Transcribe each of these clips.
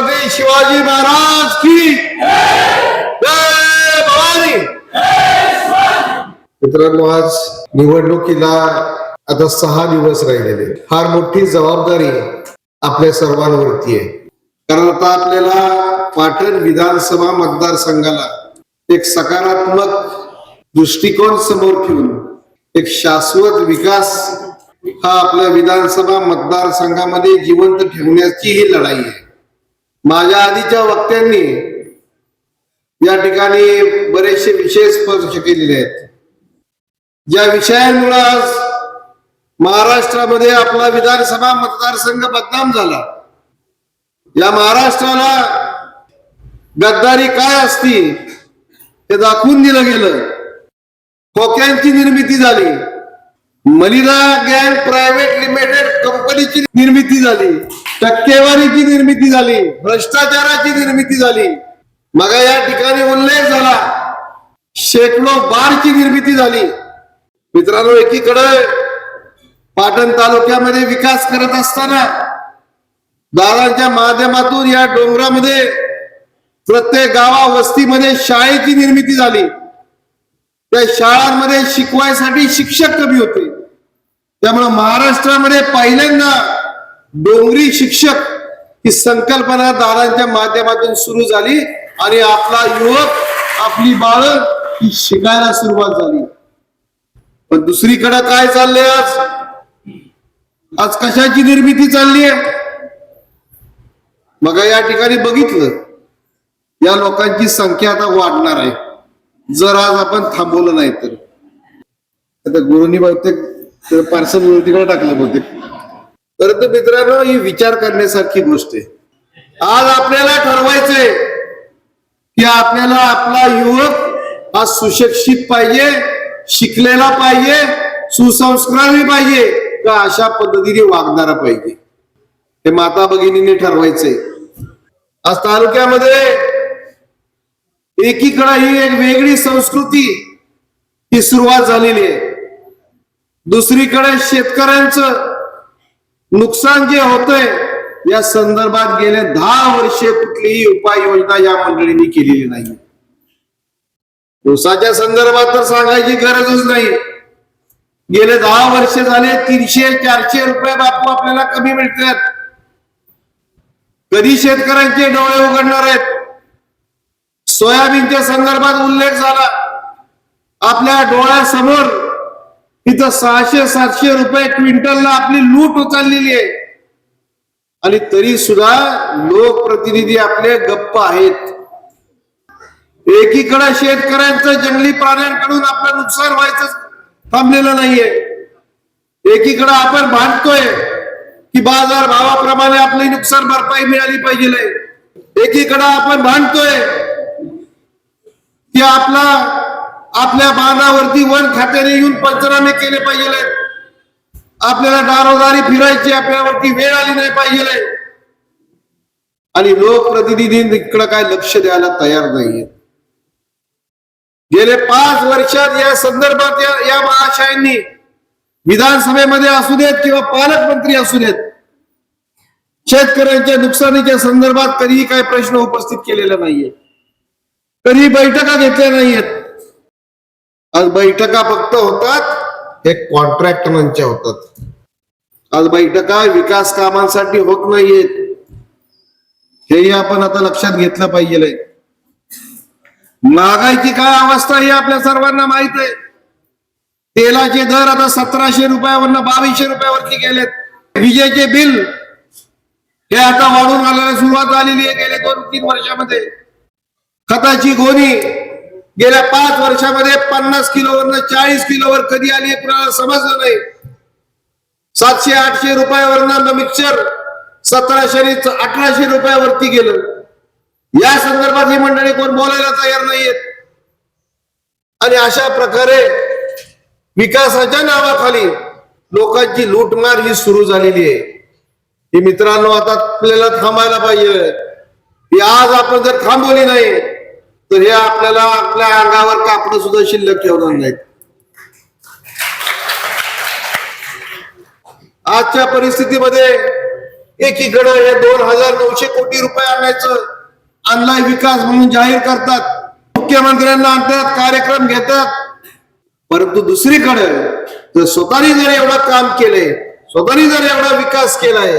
छत्रपती शिवाजी महाराज की भवानी. मित्रांनो आज निवडणुकीला आता सहा दिवस राहिलेले फार मोठी जबाबदारी आपल्या सर्वांवरती आहे. कारण आता आपल्याला पाटण विधानसभा मतदारसंघाला एक सकारात्मक दृष्टिकोन समोर ठेवून एक शाश्वत विकास हा आपल्या विधानसभा मतदारसंघामध्ये जिवंत ठेवण्याची ही लढाई आहे. माझ्या आधीच्या वक्त्यांनी या ठिकाणी बरेचसे विषय स्पर्श केलेले आहेत. ज्या विषयांमुळे आज महाराष्ट्रामध्ये आपला विधानसभा मतदारसंघ बदनाम झाला. या महाराष्ट्राला गद्दारी काय असती हे दाखवून दिलं गेलं. खोक्यांची निर्मिती झाली. मलिना गँग प्रायव्हेट लिमिटेड कंपनीची निर्मिती झाली. टक्केवारीची निर्मिती झाली. भ्रष्टाचाराची निर्मिती झाली. मग या ठिकाणी उल्लेख झाला. शेकडो बारची निर्मिती झाली. मित्रांनो एकीकडे पाटण तालुक्यामध्ये विकास करत असताना दादांच्या माध्यमातून या डोंगरामध्ये प्रत्येक गावा वस्तीमध्ये शाळेची निर्मिती झाली. त्या शाळांमध्ये शिकवायसाठी शिक्षक कमी होते. त्यामुळे महाराष्ट्रामध्ये पहिल्यांदा डोंगरी शिक्षक ही संकल्पना दादांच्या माध्यमातून सुरू झाली आणि आपला युवक आपली बाळ ही शिकायला सुरुवात झाली. पण दुसरीकडे काय चाललंय आज? आज कशाची निर्मिती चालली आहे? मग या ठिकाणी बघितलं या लोकांची संख्या आता वाढणार आहे. जर आज आपण थांबवलं नाही तर. आता गुरुनी बहुतेक तर पार्सल तिकडे टाकलं बहुतेक परंतु मित्रांनो ही विचार करण्यासारखी गोष्ट आहे. आज आपल्याला ठरवायचंय की आपल्याला आपला युवक हा सुशिक्षित पाहिजे शिकलेला पाहिजे सुसंस्कारी पाहिजे का अशा पद्धतीने वागणारा पाहिजे. हे माता भगिनीने ठरवायचंय. आज तालुक्यामध्ये एकीकडे ही एक वेगळी संस्कृती ही सुरुवात झालेली आहे. दुसरीकडे शेतकऱ्यांचं नुकसान जे होतंय या संदर्भात गेले दहा वर्षे कुठलीही उपाययोजना या मंडळींनी केलेली नाही ऊसाच्या संदर्भात तर सांगायची गरजच नाही. गेले दहा वर्ष झाले तीनशे चारशे रुपये बापू आपल्याला कमी मिळतात. कधी शेतकऱ्यांचे डोळे उघडणार आहेत? सोयाबीनच्या संदर्भात उल्लेख झाला. आपल्या डोळ्यासमोर इथं सहाशे सातशे रुपये क्विंटलला आपली लूट उचललेली आहे. आणि तरी सुद्धा लोकप्रतिनिधी आपले गप्प आहेत. एकीकडे शेतकऱ्यांचं जंगली प्राण्यांकडून आपलं नुकसान व्हायचं थांबलेलं नाहीये. एकीकडे आपण भांडतोय की बाजार भावाप्रमाणे आपली नुकसान भरपाई मिळाली पाहिजे एकीकडे आपण भांडतोय की आपला आपल्या बांधावरती वन खात्याने येऊन पंचनामे केले पाहिजे आपल्याला दारोदारी फिरायची आपल्यावरती वेळ आली नाही पाहिजे आणि लोकप्रतिनिधी इकडं काय लक्ष द्यायला तयार नाहीये गेले पाच वर्षात या संदर्भात या, महाशयांनी विधानसभेमध्ये असू देत किंवा पालकमंत्री असू देत शेतकऱ्यांच्या नुकसानीच्या संदर्भात कधीही काही प्रश्न उपस्थित केलेला नाहीये कधी बैठका घेतल्या नाहीयेत. आज बैठका फक्त होतात हे कॉन्ट्रॅक्टरांच्या होतात. आज बैठका विकास कामांसाठी होत नाहीयेत. हेही आपण आता लक्षात घेतलं पाहिजे. महागाईची काय अवस्था ही आपल्या सर्वांना माहीत आहे. तेलाचे दर आता सतराशे रुपयावरनं बावीसशे रुपयावरती गेलेत. विजेचे बिल हे आता वाढून आल्याला सुरुवात झालेली आहे गेले दोन तीन वर्षामध्ये. खताची गोणी गेल्या पाच वर्षामध्ये पन्नास किलोवरनं चाळीस किलोवर कधी आली कुणाला समजलं नाही. सातशे आठशे रुपयावरनं मिक्सर सतराशे आणि अठराशे रुपयावरती गेलं. या संदर्भात ही मंडळी कोण बोलायला तयार नाहीयेत. आणि अशा प्रकारे विकासाच्या नावाखाली लोकांची लूटमार ही सुरू झालेली आहे. ही मित्रांनो आता आपल्याला थांबायला पाहिजे. आज आपण जर थांबवली नाही तर हे आपल्याला आपल्या अंगावर कापड सुद्धा शिल्लक ठेवणार नाहीत. आजच्या परिस्थितीमध्ये एकीकडे हे दोन हजार नऊशे कोटी रुपये आणायचं आणलाय विकास म्हणून जाहीर करतात मुख्यमंत्र्यांना आणतात कार्यक्रम घेतात. परंतु दुसरीकडे जर स्वतःनी जर एवढं काम केलंय स्वतःनी जर एवढा विकास केलाय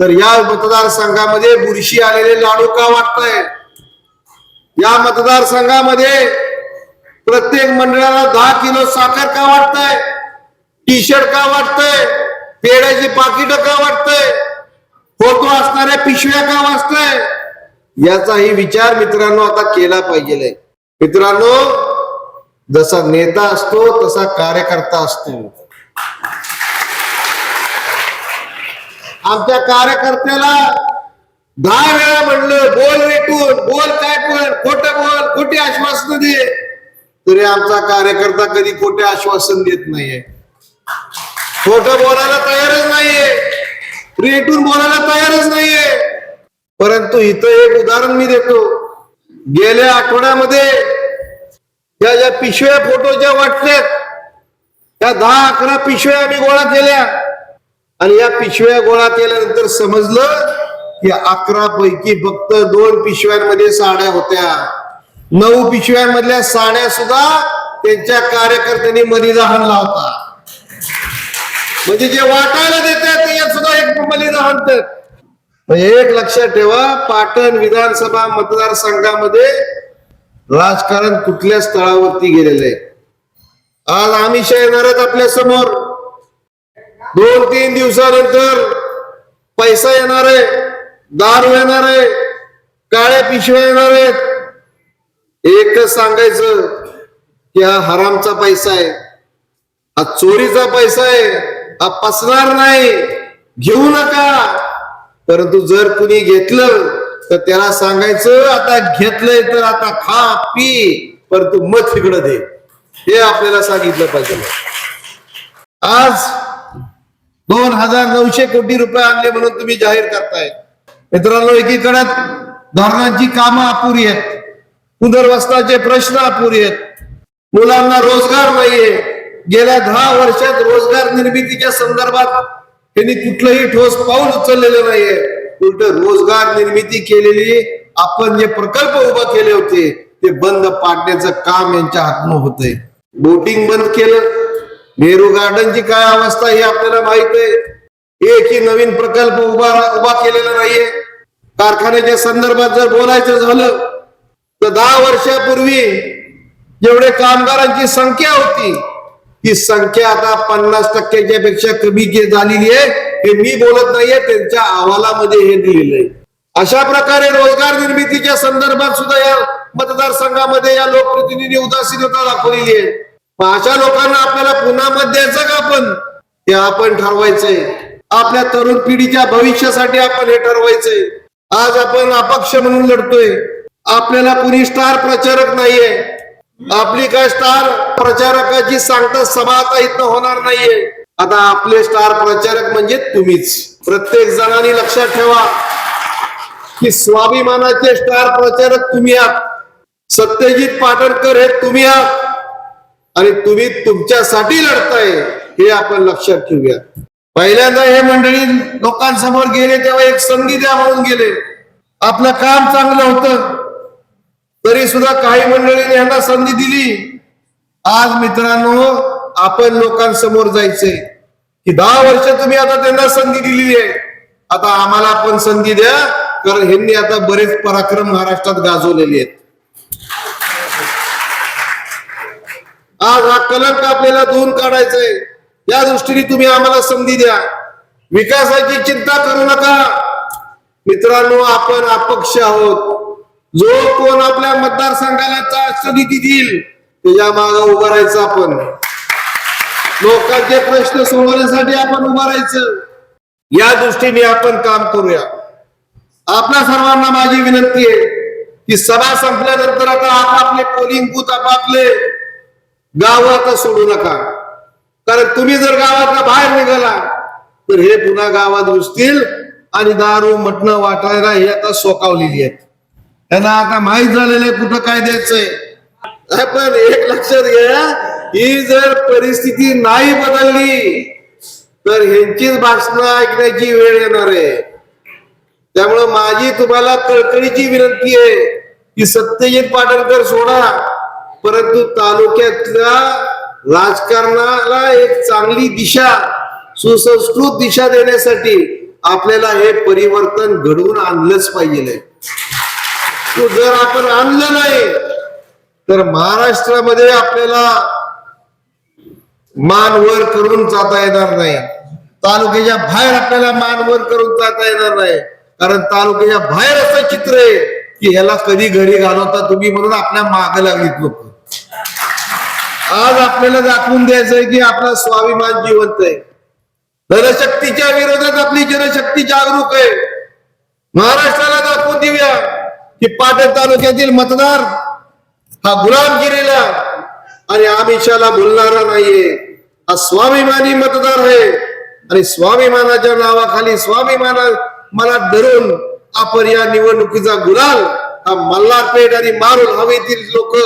तर या मतदारसंघामध्ये बुरशी आलेले लाडू का वाटताय या मतदारसंघामध्ये प्रत्येक मंडळाला दहा किलो साखर का वाटतंय? टी शर्ट का वाटतय? पेड्याची पाकिट का वाटतय? फोटो असणाऱ्या पिशव्या का वाचतय याचाही विचार मित्रांनो आता केला पाहिजे. मित्रांनो जसा नेता असतो तसा कार्यकर्ता असतो. आमच्या कार्यकर्त्याला दहा वेळा म्हणलं बोल रेटून बोल काय बोल खोट बोल खोटे आश्वासन दे. तरी आमचा कार्यकर्ता कधी खोटे आश्वासन देत नाहीये. खोट बोलायला तयारच नाहीये. रेटून बोलायला तयारच नाहीये. परंतु इथं एक उदाहरण मी देतो. गेल्या आठवड्यामध्ये या ज्या पिशव्या फोटो ज्या वाटल्यात त्या दहा अकरा पिशव्या आम्ही गोळा केल्या. आणि या पिशव्या गोळा केल्यानंतर समजलं की अकरा पैकी फक्त दोन पिशव्यांमध्ये साड्या होत्या. नऊ पिशव्यांमधल्या साड्या सुद्धा त्यांच्या कार्यकर्त्यांनी मलिदा हाणला होता. म्हणजे जे वाटायला देतात यात सुद्धा एक मलिदा हाणतात. एक लक्षात ठेवा पाटण विधानसभा मतदारसंघामध्ये राजकारण कुठल्या स्थळावरती गेलेलं आहे? आज आमिष येणार आहेत आपल्यासमोर. दोन तीन दिवसानंतर पैसा येणार आहे. दारू येणार आहे काळ्या पिशव्या येणार आहेत. एकच सांगायचं की हा हरामचा पैसा आहे हा चोरीचा पैसा आहे हा पसणार नाही घेऊ नका. परंतु जर कुणी घेतलं तर त्याला सांगायचं आता घेतलंय तर आता खा पी परंतु मत तिकडं दे. हे आपल्याला सांगितलं पाहिजे. आज दोन हजार नऊशे कोटी रुपये आणले म्हणून तुम्ही जाहीर करताय. मित्रांनो एकीकडे धरणांची कामं अपुरी आहेत. पुनर्वसनाचे प्रश्न अपुरी आहेत. मुलांना रोजगार नाहीये. गेल्या दहा वर्षात रोजगार निर्मितीच्या संदर्भात त्यांनी कुठलंही ठोस पाऊल उचललेलं नाहीये. उलट रोजगार निर्मिती केलेली आपण जे प्रकल्प उभा केले होते ते बंद पाडण्याचं काम यांच्या हातनं होतंय. बोटिंग बंद केलं. नेहरू गार्डनची काय अवस्था ही आपल्याला माहीत आहे. एकही नवीन प्रकल्प उभा उभा केलेला नाहीये. कारखान्याच्या संदर्भात जर बोलायचं झालं तर दहा वर्षापूर्वी जेवढे कामगारांची संख्या होती ती संख्या आता पन्नास टक्क्याच्या पेक्षा कमी झालेली आहे. हे मी बोलत नाहीये त्यांच्या अहवालामध्ये हे दिलेलं आहे. अशा प्रकारे रोजगार निर्मितीच्या संदर्भात सुद्धा या मतदारसंघामध्ये या लोकप्रतिनिधी उदासीनता दाखवलेली आहे. अशा लोकांना आपल्याला पुन्हा मत द्यायचं का आपण? ते आपण ठरवायचंय. आपल्या तरुण पिढीच्या भविष्यासाठी आपण हे ठरवायचंय. आज आपण अपक्ष म्हणून लढतोय. आपल्याला कुणी स्टार प्रचारक नाहीये. आपली काय स्टार प्रचारकाची सांगता सभा आता इथं होणार नाहीये. आता आपले स्टार प्रचारक म्हणजे तुम्हीच. प्रत्येक जणांनी लक्षात ठेवा की स्वाभिमानाचे स्टार प्रचारक तुम्ही आहात. सत्यजित पाटणकर हे तुम्ही आहात. आणि तुम्ही तुमच्यासाठी लढताय हे आपण लक्षात ठेवूया. पहिल्यांदा हे मंडळी लोकांसमोर गेले तेव्हा एक संधी द्या म्हणून गेले. आपलं काम चांगलं होतं. तरी सुद्धा काही मंडळीने यांना संधी दिली. आज मित्रांनो आपण लोकांसमोर जायचंय. की दहा वर्ष तुम्ही आता त्यांना संधी दिलेली आहे. आता आम्हाला पण संधी द्या कारण ह्यांनी आता बरेच पराक्रम महाराष्ट्रात गाजवलेले आहेत. आज हा कलंक आपल्याला धुवून काढायचंय या दृष्टीने तुम्ही आम्हाला संधी द्या. विकासाची चिंता करू नका. मित्रांनो आपण अपक्ष आहोत. जो कोण आपल्या मतदारसंघाला चारशे निधी देईल त्याच्या माग उभं राहायचं आपण. लोकांचे प्रश्न सोडवण्यासाठी आपण उभं राहायचं. या दृष्टीने आपण काम करूया. आपल्या सर्वांना माझी विनंती आहे की सभा संपल्यानंतर आता आपापले पोलिंग बूथ आपापले. गाव आता सोडू नका. कारण तुम्ही जर गावात बाहेर निघाला तर हे पुन्हा गावात घुसतील आणि दारू मटणं वाटायला हे आता सोकावलेली आहेत. त्यांना आता माहीत झालेलं आहे कुठं काय द्यायचंय. पण एक लक्षात घ्या ही जर परिस्थिती नाही बदलली तर ह्यांचीच भाषणं ऐकण्याची वेळ येणार आहे. त्यामुळं माझी तुम्हाला कळकळीची विनंती आहे की सत्यजित पाटणकर सोडा परंतु तालुक्यातल्या राजकारणाला एक चांगली दिशा सुसंस्कृत दिशा देण्यासाठी आपल्याला हे परिवर्तन घडवून आणलंच पाहिजे. जर आपण आणलं नाही तर महाराष्ट्रामध्ये आपल्याला मान वर करून जाता येणार नाही. तालुक्याच्या बाहेर आपल्याला मान वर करून जाता येणार नाही. कारण तालुक्याच्या बाहेर असं चित्र आहे की ह्याला कधी घरी घालवता तुम्ही म्हणून आपल्या माग लागलीत लोक. आज आपल्याला दाखवून द्यायचंय की आपला स्वाभिमान जिवंत आहे. धनशक्तीच्या विरोधात आपली जनशक्ती जागरूक आहे. महाराष्ट्राला दाखवून देऊया की पाटण तालुक्यातील मतदार हा गुलामगिरीला आणि आमिषाला बोलणारा नाहीये. हा स्वाभिमानी मतदार आहे. आणि स्वाभिमानाच्या नावाखाली स्वाभिमाना मला धरून आपण या निवडणुकीचा गुलाल हा मल्हारपेठ आणि मारुल हवेतील लोक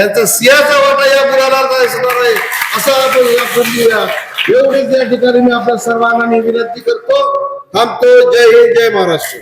त्यांचा सिंहाचा वाटा या गुलाला असणार आहे? असं आपण दाखवून देऊया एवढेच या ठिकाणी मी आपल्या सर्वांना मी विनंती करतो. थांबतो. जय हिंद जय महाराष्ट्र.